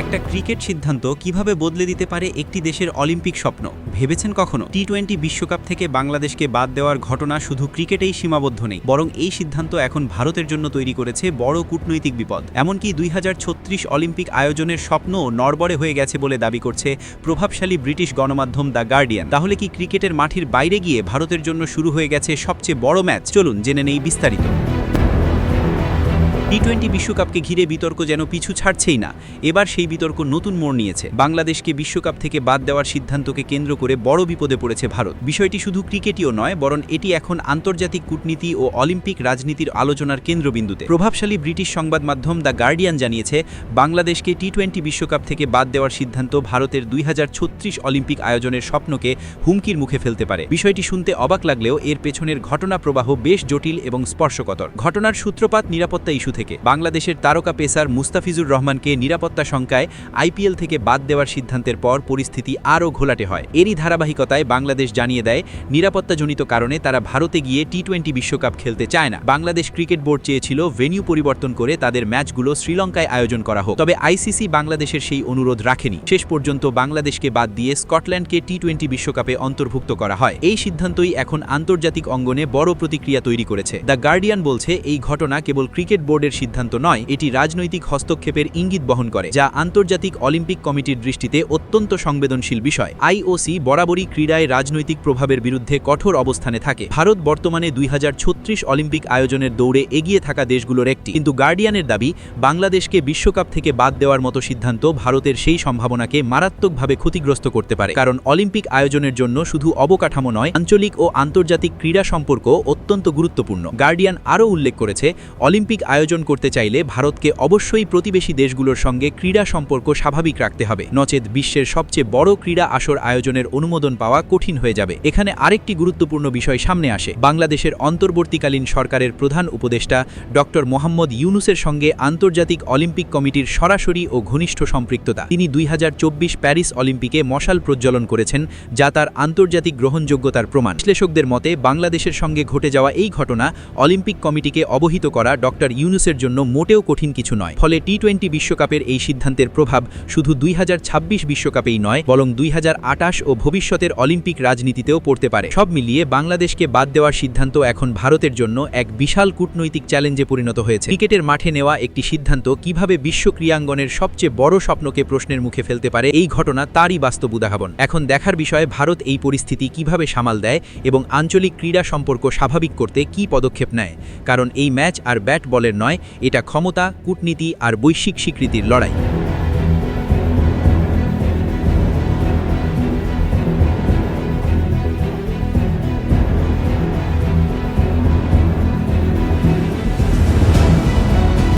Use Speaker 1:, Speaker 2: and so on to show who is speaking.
Speaker 1: একটা ক্রিকেট সিদ্ধান্ত কীভাবে বদলে দিতে পারে একটি দেশের অলিম্পিক স্বপ্ন? ভেবেছেন কখনো? টি টোয়েন্টি বিশ্বকাপ থেকে বাংলাদেশকে বাদ দেওয়ার ঘটনা শুধু ক্রিকেটেই সীমাবদ্ধ নেই, বরং এই সিদ্ধান্ত এখন ভারতের জন্য তৈরি করেছে বড় কূটনৈতিক বিপদ। এমনকি দুই হাজার ছত্রিশ অলিম্পিক আয়োজনের স্বপ্নও নড়বড়ে হয়ে গেছে বলে দাবি করছে প্রভাবশালী ব্রিটিশ গণমাধ্যম দ্য গার্ডিয়ান। তাহলে কি ক্রিকেটের মাঠের বাইরে গিয়ে ভারতের জন্য শুরু হয়ে গেছে সবচেয়ে বড় ম্যাচ? চলুন জেনে নেই বিস্তারিত। টি টোয়েন্টি বিশ্বকাপকে ঘিরে বিতর্ক যেন পিছু ছাড়ছেই না। এবার সেই বিতর্ক নতুন মোড় নিয়েছে। বাংলাদেশকে বিশ্বকাপ থেকে বাদ দেওয়ার সিদ্ধান্তকে কেন্দ্র করে বড় বিপদে পড়েছে ভারত। বিষয়টি শুধু ক্রিকেটীয় নয়, বরং এটি এখন আন্তর্জাতিক কূটনীতি ও অলিম্পিক রাজনীতির আলোচনার কেন্দ্রবিন্দুতে। প্রভাবশালী ব্রিটিশ সংবাদ মাধ্যম দ্য গার্ডিয়ান জানিয়েছে, বাংলাদেশকে টি টোয়েন্টি বিশ্বকাপ থেকে বাদ দেওয়ার সিদ্ধান্ত ভারতের দুই হাজার ছত্রিশ অলিম্পিক আয়োজনের স্বপ্নকে হুমকির মুখে ফেলতে পারে। বিষয়টি শুনতে অবাক লাগলেও এর পেছনের ঘটনা প্রবাহ বেশ জটিল এবং স্পর্শকতর। ঘটনার সূত্রপাত নিরাপত্তা ইস্যু থেকে বাংলাদেশের তারকা পেসার মুস্তাফিজুর রহমানকে নিরাপত্তা শঙ্কায় আইপিএল থেকে বাদ দেওয়ার সিদ্ধান্তের পর পরিস্থিতি আরও ঘোলাটে হয়। এরই ধারাবাহিকতায় বাংলাদেশ জানিয়ে দেয়, নিরাপত্তাজনিত কারণে তারা ভারতে গিয়ে টি টোয়েন্টি বিশ্বকাপ খেলতে চায় না। বাংলাদেশ ক্রিকেট বোর্ড চেয়েছিল ভেন্যু পরিবর্তন করে তাদের ম্যাচগুলো শ্রীলঙ্কায় আয়োজন করা হোক। তবে আইসিসি বাংলাদেশের সেই অনুরোধ রাখেনি। শেষ পর্যন্ত বাংলাদেশকে বাদ দিয়ে স্কটল্যান্ডকে টি টোয়েন্টি বিশ্বকাপে অন্তর্ভুক্ত করা হয়। এই সিদ্ধান্তই এখন আন্তর্জাতিক অঙ্গনে বড় প্রতিক্রিয়া তৈরি করেছে। দ্য গার্ডিয়ান বলছে, এই ঘটনা কেবল ক্রিকেট বোর্ডের সিদ্ধান্ত নয়, এটি রাজনৈতিক হস্তক্ষেপের ইঙ্গিত বহন করে, যা আন্তর্জাতিক অলিম্পিক কমিটির দৃষ্টিতে অত্যন্ত সংবেদনশীল বিষয়। আইওসি বরাবরই ক্রীড়ায় রাজনৈতিক প্রভাবের বিরুদ্ধে কঠোর অবস্থানে থাকে। ভারত বর্তমানে দুই অলিম্পিক আয়োজনের দৌড়ে এগিয়ে থাকা দেশগুলোর একটি। কিন্তু গার্ডিয়ানের দাবি, বাংলাদেশকে বিশ্বকাপ থেকে বাদ দেওয়ার মতো সিদ্ধান্ত ভারতের সেই সম্ভাবনাকে মারাত্মকভাবে ক্ষতিগ্রস্ত করতে পারে। কারণ অলিম্পিক আয়োজনের জন্য শুধু অবকাঠামো নয়, আঞ্চলিক ও আন্তর্জাতিক ক্রীড়া সম্পর্ক অত্যন্ত গুরুত্বপূর্ণ। গার্ডিয়ান আরও উল্লেখ করেছে, অলিম্পিক আয়োজন করতে চাইলে ভারতকে অবশ্যই প্রতিবেশী দেশগুলোর সঙ্গে ক্রীড়া সম্পর্ক স্বাভাবিক রাখতে হবে। নচেত বিশ্বের সবচেয়ে বড় ক্রীড়া আসর আয়োজনের অনুমোদন পাওয়া কঠিন হয়ে যাবে। এখানে আরেকটি গুরুত্বপূর্ণ বিষয় সামনে আসে। বাংলাদেশের অন্তর্বর্তীকালীন সরকারের প্রধান উপদেষ্টা ডক্টর মোহাম্মদ ইউনুসের সঙ্গে আন্তর্জাতিক অলিম্পিক কমিটির সরাসরি ও ঘনিষ্ঠ সম্পৃক্ততা। তিনি দুই হাজার চব্বিশ প্যারিস অলিম্পিকে মশাল প্রজ্বলন করেছেন, যা তার আন্তর্জাতিক গ্রহণযোগ্যতার প্রমাণ। বিশ্লেষকদের মতে, বাংলাদেশের সঙ্গে ঘটে যাওয়া এই ঘটনা অলিম্পিক কমিটিকে অবহিত করা ডক্টর ইউনুসের জন্য মোটেও কঠিন কিছু নয়। ফলে টি টোয়েন্টি বিশ্বকাপের এই সিদ্ধান্তের প্রভাব শুধু দুই বিশ্বকাপেই নয়, বরং দুই হাজার আটাশ ও ভবিষ্যতের অলিম্পিক রাজনীতিতেও পড়তে পারে। সব মিলিয়ে বাংলাদেশকে বাদ দেওয়ার সিদ্ধান্ত এখন ভারতের জন্য এক বিশাল কূটনৈতিক চ্যালেঞ্জে পরিণত হয়েছে। ক্রিকেটের মাঠে নেওয়া একটি সিদ্ধান্ত কীভাবে বিশ্ব ক্রীড়াঙ্গনের সবচেয়ে বড় স্বপ্নকে প্রশ্নের মুখে ফেলতে পারে, এই ঘটনা তারই বাস্তব উদাহরণ এখন দেখার বিষয়ে ভারত এই পরিস্থিতি কীভাবে সামাল দেয় এবং আঞ্চলিক ক্রীড়া সম্পর্ক স্বাভাবিক করতে কি পদক্ষেপ নেয়? কারণ এই ম্যাচ আর ব্যাট বলের নয় এটা ক্ষমতা কূটনীতি আর বৈশ্বিক স্বীকৃতির লড়াই।